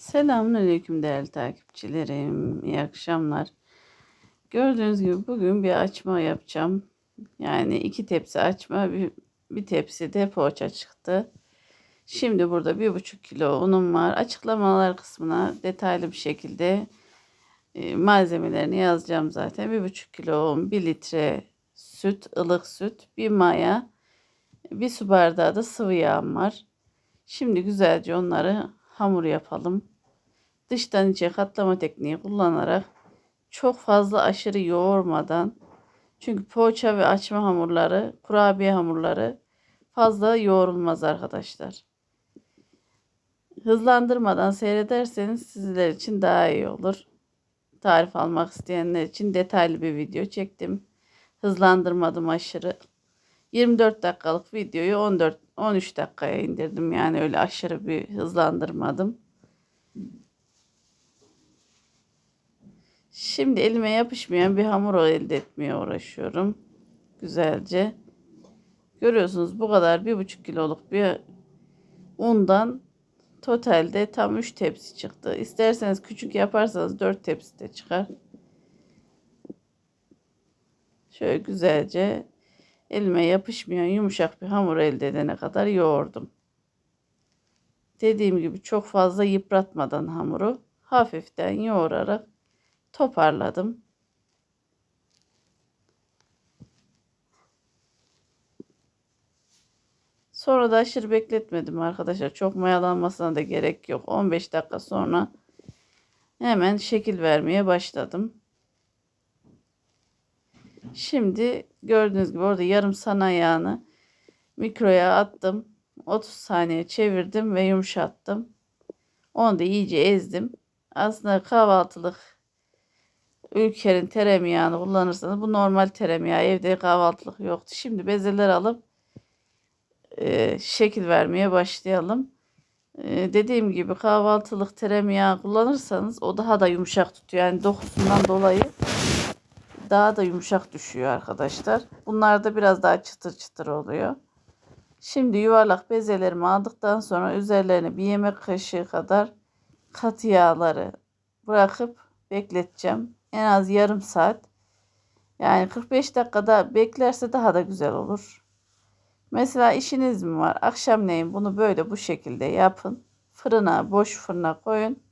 Selamünaleyküm değerli takipçilerim. İyi akşamlar. Gördüğünüz gibi bugün bir açma yapacağım. Yani iki tepsi açma, bir, bir tepsi de poğaça çıktı. Şimdi burada bir buçuk kilo unum var. Açıklamalar kısmına detaylı bir şekilde e, malzemelerini yazacağım zaten. Bir buçuk kilo un, bir litre süt, ılık süt, bir maya, bir su bardağı da sıvı yağım var. Şimdi güzelce onları hamur yapalım. Dıştan içe katlama tekniği kullanarak çok fazla aşırı yoğurmadan çünkü poğaça ve açma hamurları, kurabiye hamurları fazla yoğrulmaz arkadaşlar. Hızlandırmadan seyrederseniz sizler için daha iyi olur. Tarif almak isteyenler için detaylı bir video çektim. Hızlandırmadım aşırı. 24 dakikalık videoyu 14 13 dakikaya indirdim. Yani öyle aşırı bir hızlandırmadım. Şimdi elime yapışmayan bir hamur elde etmeye uğraşıyorum. Güzelce. Görüyorsunuz bu kadar bir buçuk kiloluk bir undan totalde tam 3 tepsi çıktı. İsterseniz küçük yaparsanız 4 tepsi de çıkar. Şöyle güzelce elime yapışmayan yumuşak bir hamur elde edene kadar yoğurdum. Dediğim gibi çok fazla yıpratmadan hamuru hafiften yoğurarak toparladım. Sonra da aşırı bekletmedim arkadaşlar. Çok mayalanmasına da gerek yok. 15 dakika sonra hemen şekil vermeye başladım. Şimdi gördüğünüz gibi orada yarım sana yağını mikroya attım. 30 saniye çevirdim ve yumuşattım. Onu da iyice ezdim. Aslında kahvaltılık Ülker'in teremiyağını kullanırsanız bu normal tereyağı evde kahvaltılık yoktu. Şimdi bezeler alıp e, şekil vermeye başlayalım. E, dediğim gibi kahvaltılık tereyağı kullanırsanız o daha da yumuşak tutuyor. Yani dokusundan dolayı daha da yumuşak düşüyor arkadaşlar. Bunlar da biraz daha çıtır çıtır oluyor. Şimdi yuvarlak bezelerimi aldıktan sonra üzerlerine bir yemek kaşığı kadar katı yağları bırakıp bekleteceğim. En az yarım saat. Yani 45 dakikada beklerse daha da güzel olur. Mesela işiniz mi var? Akşamleyin bunu böyle bu şekilde yapın. Fırına, boş fırına koyun.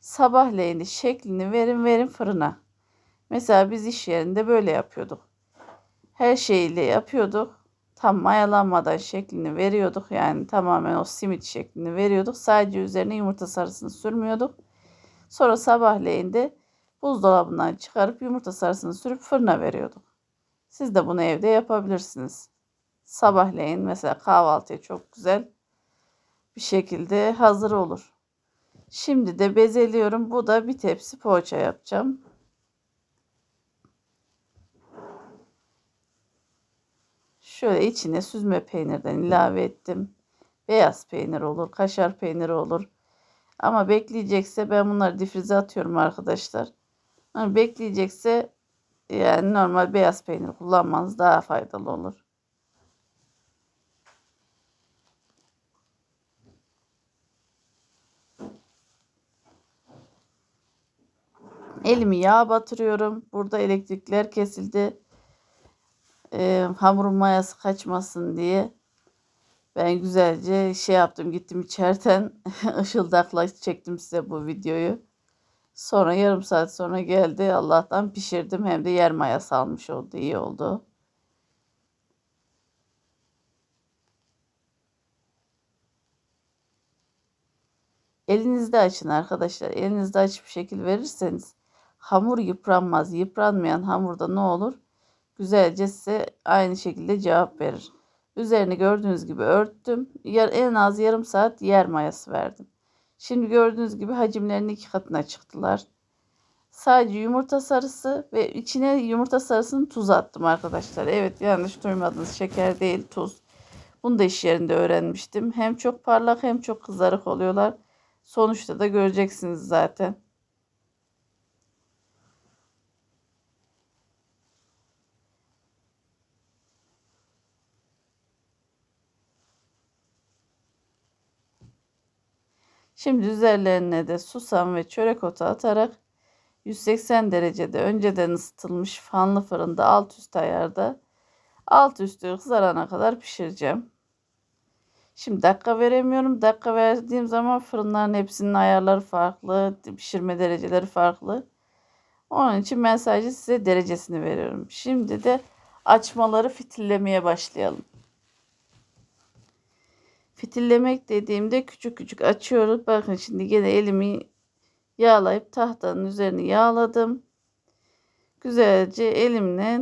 Sabahleyin şeklini verin verin fırına. Mesela biz iş yerinde böyle yapıyorduk. Her şeyle yapıyorduk. Tam mayalanmadan şeklini veriyorduk. Yani tamamen o simit şeklini veriyorduk. Sadece üzerine yumurta sarısını sürmüyorduk. Sonra sabahleyin de buzdolabından çıkarıp yumurta sarısını sürüp fırına veriyorduk. Siz de bunu evde yapabilirsiniz. Sabahleyin mesela kahvaltıya çok güzel bir şekilde hazır olur. Şimdi de bezeliyorum. Bu da bir tepsi poğaça yapacağım. Şöyle içine süzme peynirden ilave ettim. Beyaz peynir olur, kaşar peyniri olur. Ama bekleyecekse ben bunları difrize atıyorum arkadaşlar. Yani bekleyecekse yani normal beyaz peynir kullanmanız daha faydalı olur. Elimi yağ batırıyorum. Burada elektrikler kesildi e, hamurun mayası kaçmasın diye ben güzelce şey yaptım gittim içeriden ışıldakla çektim size bu videoyu. Sonra yarım saat sonra geldi Allah'tan pişirdim hem de yer mayası almış oldu iyi oldu. Elinizde açın arkadaşlar. Elinizde açıp şekil verirseniz hamur yıpranmaz. Yıpranmayan hamurda ne olur? Güzelce size aynı şekilde cevap verir. Üzerini gördüğünüz gibi örttüm. En az yarım saat yer mayası verdim. Şimdi gördüğünüz gibi hacimlerinin iki katına çıktılar. Sadece yumurta sarısı ve içine yumurta sarısını tuz attım arkadaşlar. Evet yanlış duymadınız. Şeker değil tuz. Bunu da iş yerinde öğrenmiştim. Hem çok parlak hem çok kızarık oluyorlar. Sonuçta da göreceksiniz zaten. Şimdi üzerlerine de susam ve çörek otu atarak 180 derecede önceden ısıtılmış fanlı fırında alt üst ayarda alt üstü kızarana kadar pişireceğim. Şimdi dakika veremiyorum. Dakika verdiğim zaman fırınların hepsinin ayarları farklı, pişirme dereceleri farklı. Onun için ben sadece size derecesini veriyorum. Şimdi de açmaları fitillemeye başlayalım. Fitillemek dediğimde küçük küçük açıyoruz. Bakın şimdi gene elimi yağlayıp tahtanın üzerini yağladım. Güzelce elimle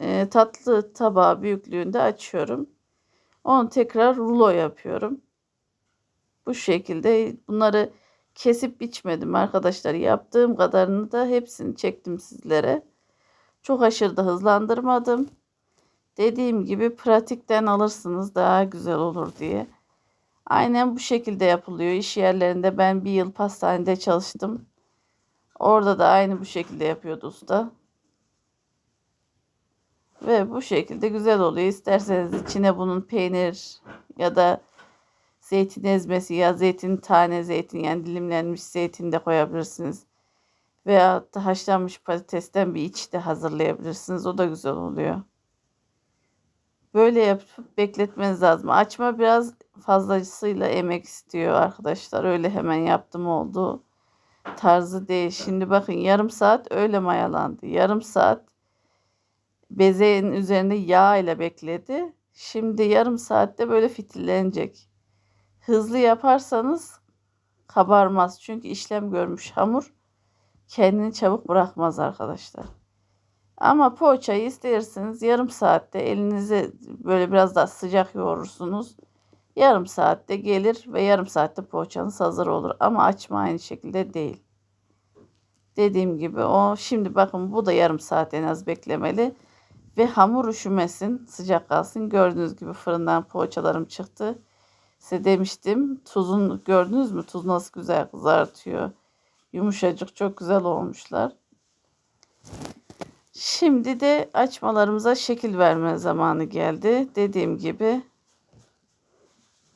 e, tatlı tabağı büyüklüğünde açıyorum. Onu tekrar rulo yapıyorum. Bu şekilde bunları kesip biçmedim arkadaşlar. Yaptığım kadarını da hepsini çektim sizlere. Çok aşırı da hızlandırmadım. Dediğim gibi pratikten alırsınız daha güzel olur diye. Aynen bu şekilde yapılıyor. İş yerlerinde ben bir yıl pastanede çalıştım. Orada da aynı bu şekilde yapıyordu usta. Ve bu şekilde güzel oluyor. İsterseniz içine bunun peynir ya da zeytin ezmesi ya zeytin tane zeytin yani dilimlenmiş zeytin de koyabilirsiniz. Veya haşlanmış patatesten bir iç de hazırlayabilirsiniz. O da güzel oluyor. Böyle yapıp bekletmeniz lazım. Açma biraz fazlasıyla emek istiyor arkadaşlar. Öyle hemen yaptım oldu. Tarzı değil. Şimdi bakın yarım saat öyle mayalandı. Yarım saat bezeğin üzerinde yağ ile bekledi. Şimdi yarım saatte böyle fitillenecek. Hızlı yaparsanız kabarmaz. Çünkü işlem görmüş hamur kendini çabuk bırakmaz arkadaşlar. Ama poğaçayı isterseniz yarım saatte elinize böyle biraz daha sıcak yoğurursunuz. Yarım saatte gelir ve yarım saatte poğaçanız hazır olur. Ama açma aynı şekilde değil. Dediğim gibi o şimdi bakın bu da yarım saat en az beklemeli. Ve hamur üşümesin, sıcak kalsın. Gördüğünüz gibi fırından poğaçalarım çıktı. Size demiştim tuzun gördünüz mü? Tuz nasıl güzel kızartıyor. Yumuşacık çok güzel olmuşlar. Şimdi de açmalarımıza şekil verme zamanı geldi. Dediğim gibi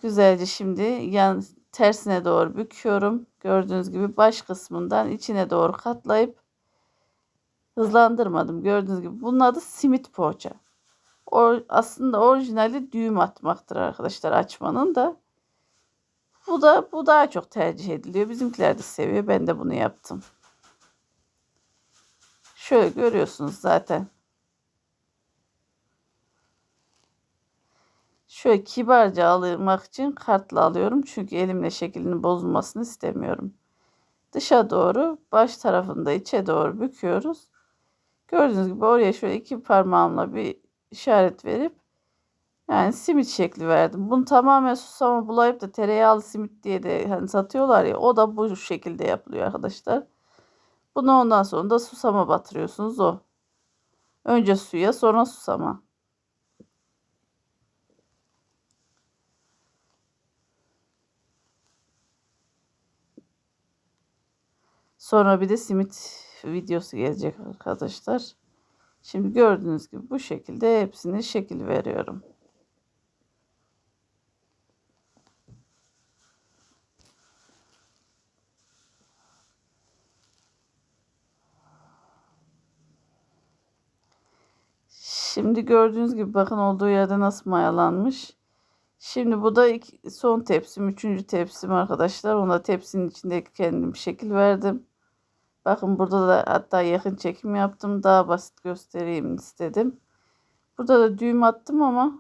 güzelce şimdi yan tersine doğru büküyorum. Gördüğünüz gibi baş kısmından içine doğru katlayıp hızlandırmadım. Gördüğünüz gibi bunun adı simit poğaça. O, aslında orijinali düğüm atmaktır arkadaşlar açmanın da. Bu da bu daha çok tercih ediliyor. Bizimkiler de seviyor. Ben de bunu yaptım. Şöyle görüyorsunuz zaten. Şöyle kibarca almak için kartla alıyorum. Çünkü elimle şeklinin bozulmasını istemiyorum. Dışa doğru baş tarafında içe doğru büküyoruz. Gördüğünüz gibi oraya şöyle iki parmağımla bir işaret verip yani simit şekli verdim. Bunu tamamen susama bulayıp da tereyağlı simit diye de hani satıyorlar ya o da bu şekilde yapılıyor arkadaşlar. Bunu ondan sonra da susama batırıyorsunuz o. Önce suya sonra susama. Sonra bir de simit videosu gelecek arkadaşlar. Şimdi gördüğünüz gibi bu şekilde hepsini şekil veriyorum. Şimdi gördüğünüz gibi bakın olduğu yerde nasıl mayalanmış. Şimdi bu da iki, son tepsim, üçüncü tepsim arkadaşlar. Ona tepsinin içinde kendim şekil verdim. Bakın burada da hatta yakın çekim yaptım. Daha basit göstereyim istedim. Burada da düğüm attım ama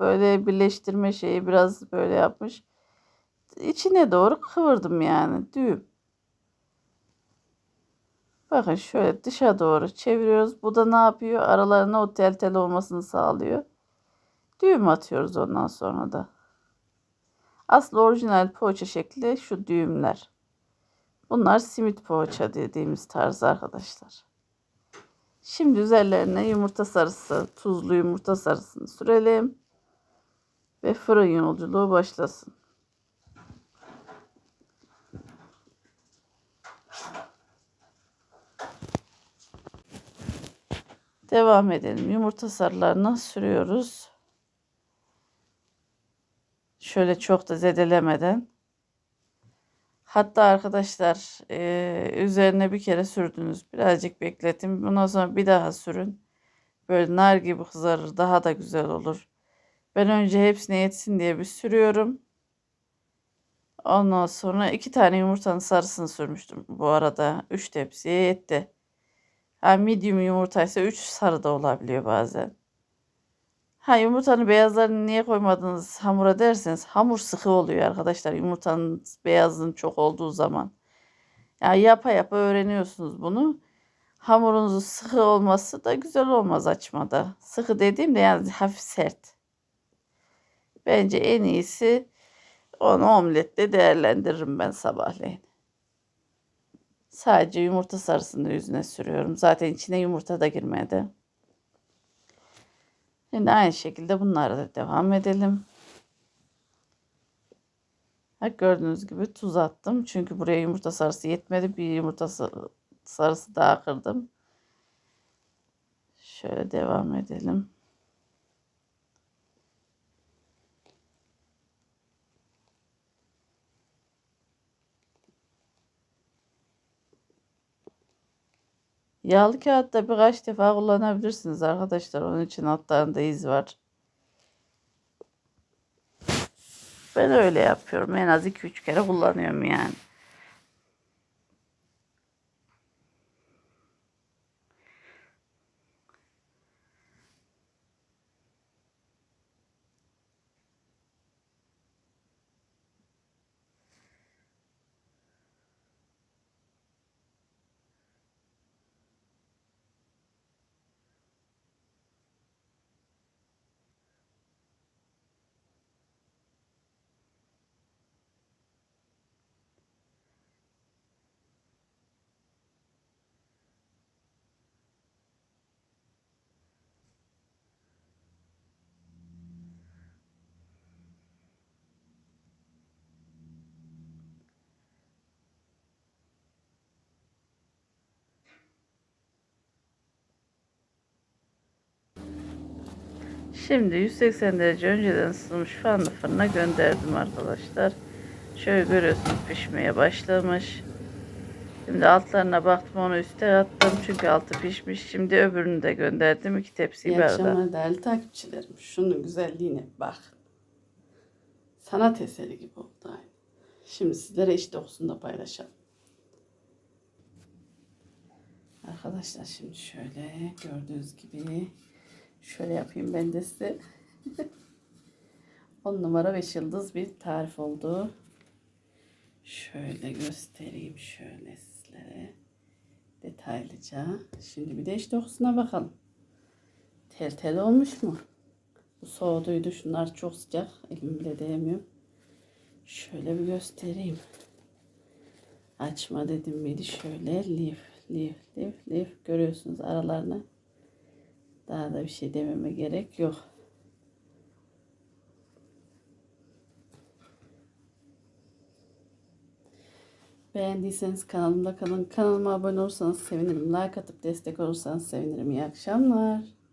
böyle birleştirme şeyi biraz böyle yapmış. İçine doğru kıvırdım yani düğüm. Bakın şöyle dışa doğru çeviriyoruz. Bu da ne yapıyor? Aralarına o tel tel olmasını sağlıyor. Düğüm atıyoruz ondan sonra da. Aslı orijinal poğaça şekli şu düğümler. Bunlar simit poğaça dediğimiz tarz arkadaşlar. Şimdi üzerlerine yumurta sarısı, tuzlu yumurta sarısını sürelim. Ve fırın yolculuğu başlasın. Devam edelim. Yumurta sarılarını sürüyoruz. Şöyle çok da zedelemeden. Hatta arkadaşlar eee, üzerine bir kere sürdünüz. Birazcık bekletin. Bundan sonra bir daha sürün. Böyle nar gibi kızarır. Daha da güzel olur. Ben önce hepsine yetsin diye bir sürüyorum. Ondan sonra iki tane yumurtanın sarısını sürmüştüm bu arada. Üç tepsiye yetti. Ha, medium yumurtaysa üç sarı da olabiliyor bazen. Ha yumurtanın beyazlarını niye koymadınız hamura derseniz hamur sıkı oluyor arkadaşlar yumurtanın beyazının çok olduğu zaman. Yani yapa yapa öğreniyorsunuz bunu. Hamurunuzun sıkı olması da güzel olmaz açmada. Sıkı dediğimde yani hafif sert. Bence en iyisi onu omlette değerlendiririm ben sabahleyin. Sadece yumurta sarısını yüzüne sürüyorum. Zaten içine yumurta da girmedi. Şimdi aynı şekilde bunlara da devam edelim. Bak gördüğünüz gibi tuz attım. Çünkü buraya yumurta sarısı yetmedi. Bir yumurta sa- sarısı daha kırdım. Şöyle devam edelim. Yağlı kağıtta birkaç defa kullanabilirsiniz arkadaşlar. Onun için altlarında iz var. Ben öyle yapıyorum. En az 2-3 kere kullanıyorum yani. Şimdi 180 derece önceden ısıtılmış fanlı fırına gönderdim arkadaşlar. Şöyle görüyorsunuz pişmeye başlamış. Şimdi altlarına baktım onu üste attım çünkü altı pişmiş. Şimdi öbürünü de gönderdim. iki tepsiyi İyi bir arada. akşamlar değerli takipçilerim. Şunun güzelliğine bak. Sanat eseri gibi oldu aynı. Şimdi sizlere iç dokusunu da paylaşalım. Arkadaşlar şimdi şöyle gördüğünüz gibi şöyle yapayım ben de size. 10 numara 5 yıldız bir tarif oldu. Şöyle göstereyim şöyle sizlere detaylıca. Şimdi bir de iç dokusuna bakalım. Tel tel olmuş mu? Bu soğuduydu. Şunlar çok sıcak. Elim bile değmiyor. Şöyle bir göstereyim. Açma dedim miydi? Şöyle lif lif lif lif görüyorsunuz aralarını. Daha da bir şey dememe gerek yok. Beğendiyseniz kanalımda kalın. Kanalıma abone olursanız sevinirim. Like atıp destek olursanız sevinirim. İyi akşamlar.